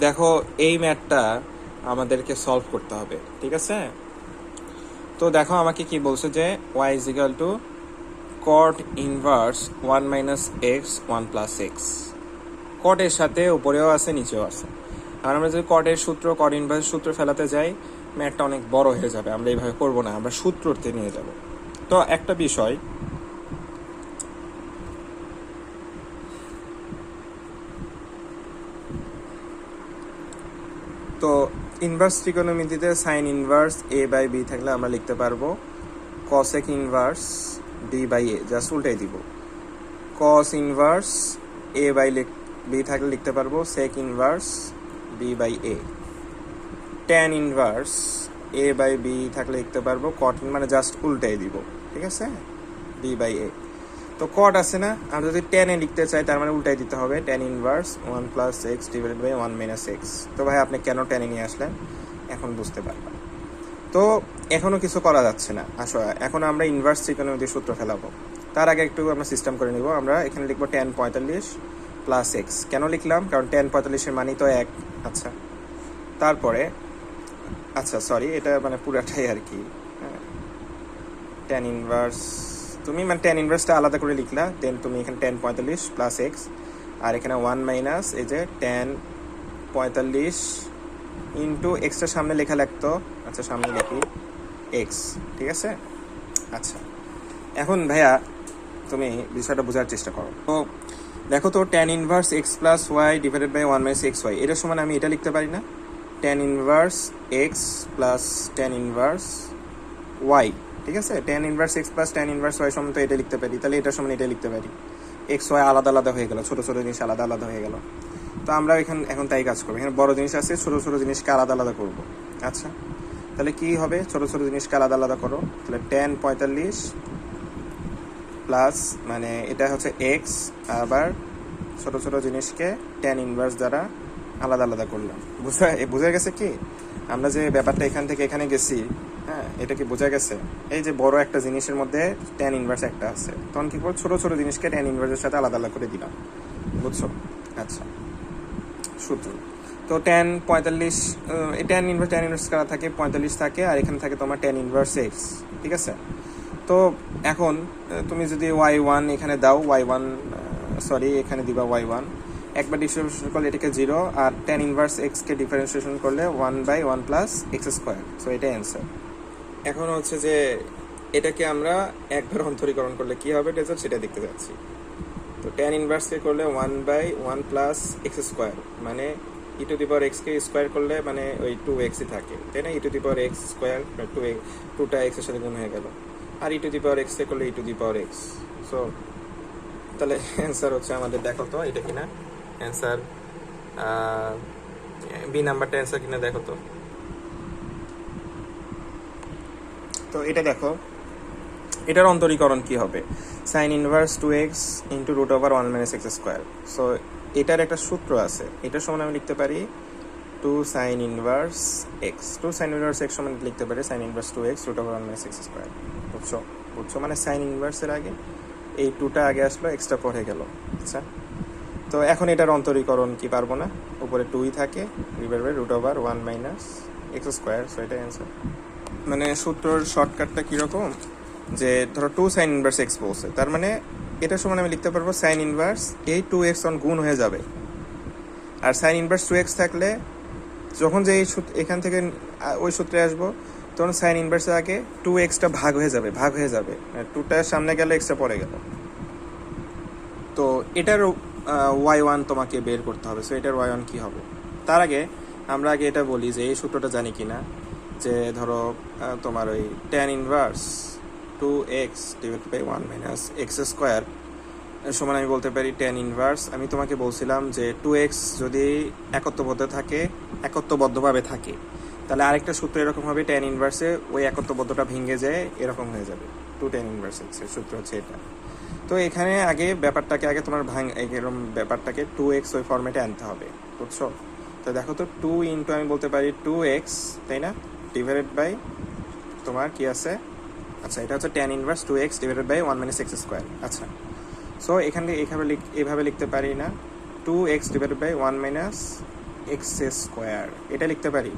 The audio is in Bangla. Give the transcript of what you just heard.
দেখো, এই ম্যাথটা আমাদেরকে সলভ করতে হবে, ঠিক আছে? তো দেখো আমাকে কি বলছে যে Y is equal to cot inverse one minus X one plus X কটের সাথে উপরেও আছে, নিচেও আছে। আর আমরা যদি কটের সূত্র কট ইনভার্স সূত্র ফেলাতে যাই ম্যাটটা অনেক বড় হয়ে যাবে। আমরা এইভাবে করব না, আমরা সূত্রতে নিয়ে যাব। তো একটা বিষয় তো inverse ত্রিকোণমিতিতে sine inverse A by B থাকলে আমরা লিখতে পারব cosec inverse B by A just উল্টাই দিব। Cos inverse A by B থাকলে লিখতে পারব sec inverse B by A tan inverse A by B থাকলে লিখতে পারব কট মানে জাস্ট উল্টাই দিব, ঠিক আছে? বি বাই এ তো কট আছে না? আমরা যদি টেনে লিখতে চাই, তার মানে উল্টাই দিতে হবে। Tan inverse one plus X divided by one minus X তো ভাই, আপনি কেন টেনে নিয়ে আসলেন? এখন বুঝতে পারবেন। তো এখনও কিছু করা যাচ্ছে না। আসলে এখন আমরা ইনভার্স ত্রিকোণমিতির সূত্র ফেলাবো। তার আগে একটু আমরা সিস্টেম করে নিব। আমরা এখানে লিখব টেন পঁয়তাল্লিশ প্লাস এক্স কেন লিখলাম? কারণ টেন পঁয়তাল্লিশের মানই তো এক। আচ্ছা তারপরে আচ্ছা সরি এটা মানে পুরাটাই আর কি। টেন ইনভার্স তুমি মানে টেন ইনভার্সটা আলাদা করে লিখলা দেন তুমি এখানে টেন পঁয়তাল্লিশ প্লাস এক্স আর এখানে ওয়ান মাইনাস এই যে টেন পঁয়তাল্লিশ ইন্টু এক্সটার সামনে লেখা লাগতো। আচ্ছা সামনে লিখি এক্স ঠিক আছে? আচ্ছা এখন ভাইয়া তুমি বিষয়টা বোঝার চেষ্টা করো। তো দেখো তো tan inverse X plus Y divided by one minus X Y এটার সমান আমি এটা লিখতে পারি না? Tan inverse X plus tan inverse Y ঠিক আছে? Tan inverse X plus tan inverse Y সমান তো এটা লিখতে পারি। তাহলে এটার সমান এটা লিখতে পারি। এক্স ওয়াই আলাদা আলাদা হয়ে গেল, ছোট ছোট জিনিস আলাদা আলাদা হয়ে গেল। তো আমরা এখানে, এখন তাই কাজ করব। এখানে বড় জিনিস আছে, ছোট ছোট জিনিসকে আলাদা আলাদা করব। আচ্ছা? তাহলে কি হবে? ছোট ছোট জিনিসকে আলাদা আলাদা করো। তাহলে টেন পঁয়তাল্লিশ প্লাস মানে এটা হচ্ছে এক্স আবার ছোট ছোট জিনিসকে টেন ইনভার্স দ্বারা আলাদা আলাদা করলাম। বুঝা বোঝা গেছে কি? আমরা যে ব্যাপারটা এখান থেকে এখানে গেছি হ্যাঁ এটা কি বোঝা গেছে? এই যে বড় একটা জিনিসের মধ্যে টেন ইনভার্স একটা আছে। তখন কি করব ছোট ছোট জিনিসকে টেন ইনভার্সের সাথে আলাদা আলাদা করে দিলাম। বুঝছ? আচ্ছা। সূত্র। তো টেন পঁয়তাল্লিশ টেন ইনভার্স টেন ইনভার্স করা থাকে? পঁয়তাল্লিশ থাকে, আর এখানে থাকে তোমার টেন ইনভার্স এক্স ঠিক আছে? তো এখন তুমি যদি ওয়াই ওয়ান এখানে দাও ওয়াই ওয়ান সরি এখানে দিবা ওয়াই ওয়ান একবার ডিফারেন্সিয়েশন করলে এটাকে জিরো আর টেন ইনভার্স এক্সকে ডিফারেন্সিয়েশন করলে one by one plus X square so এটাই অ্যান্সার এখন হচ্ছে যে এটাকে আমরা একবার অন্তরীকরণ করলে কি হবে রেজাল্ট সেটা দেখতে যাচ্ছি। তো টেন ইনভার্সকে করলে one by one plus X square মানে ই টু দি পাওয়ার এক্সকে স্কোয়ার করলে মানে ওই টু এক্সই থাকে, তাই না? E to the power X square to টুটা এক্সের সাথে গুণ হয়ে গেল। আর ই টু দি পাওয়ার এক্সকে করলে E to the power X so তাহলে অ্যান্সার হচ্ছে আমাদের দেখো তো এটা কিনা। অ্যান্সার বি নাম্বারটা অ্যান্সার কিনা দেখো তো। তো এটা দেখো। এটার অন্তরীকরণ কি হবে? Sine inverse two X into root over one minus X square so এটার একটা সূত্র আছে। এটার সমান আমি লিখতে পারি two sine inverse X two sine inverse X সমান লিখতে পারি sine inverse two X root over one minus X square বুঝছ? বুঝছ? মানে সাইন ইনভার্সের আগে এই টুটা আগে আসলো এক্সট্রা পরে গেল। আচ্ছা? তো এখন এটার অন্তরীকরণ কি পারব না? উপরে টুই থাকে divide root over one minus X square so এটাই অ্যান্সার মানে সূত্রর শর্টকাটটা কীরকম? যে ধরো টু সাইন ইনভার্স এক্স বলছে। তার মানে এটার সমান আমি লিখতে পারব সাইন ইনভার্স এই টু এক্স অন গুণ হয়ে যাবে। আর সাইন ইনভার্স টু এক্স থাকলে যখন যে এই এখান থেকে ওই সূত্রে আসব, তখন সাইন ইনভার্সের আগে টু এক্সটা ভাগ হয়ে যাবে, ভাগ হয়ে যাবে। টুটা সামনে গেলে এক্সটা পরে গেল। তো এটার ওয়াই ওয়ান তোমাকে বের করতে হবে। সো এটার ওয়াই ওয়ান কী হবে? তার আগে আমরা আগে এটা বলি যে এই সূত্রটা জানি কিনা। যে ধরো তোমার ওই tan inverse two X divide by one minus X square সমান আমি বলতে পারি টেন ইনভার্স আমি তোমাকে বলছিলাম যে টু এক্স যদি একত্ববদ্ধ থাকে, একত্ববদ্ধভাবে থাকে, তাহলে আরেকটা সূত্র এরকম হবে টেন ইনভার্সে ওই একত্ববদ্ধটা ভেঙে যায়, এরকম হয়ে যাবে। টু টেন ইনভার্স এক্সের সূত্র হচ্ছে এটা। তো এখানে আগে ব্যাপারটাকে, আগে তোমার ভাঙ, এরকম ব্যাপারটাকে টু এক্স ওই ফর্মেটে আনতে হবে, বুঝছ? তো দেখো তো টু ইন্টু আমি বলতে পারি টু এক্স তাই না? ডিভাইডেড বাই তোমার কি আছে? আচ্ছা এটা হচ্ছে tan inverse two X divided by one minus X square আচ্ছা। সো এখান থেকে এইভাবে লিখ, এভাবে লিখতে পারি না। Two X divided by one minus X square এটা লিখতে পারি?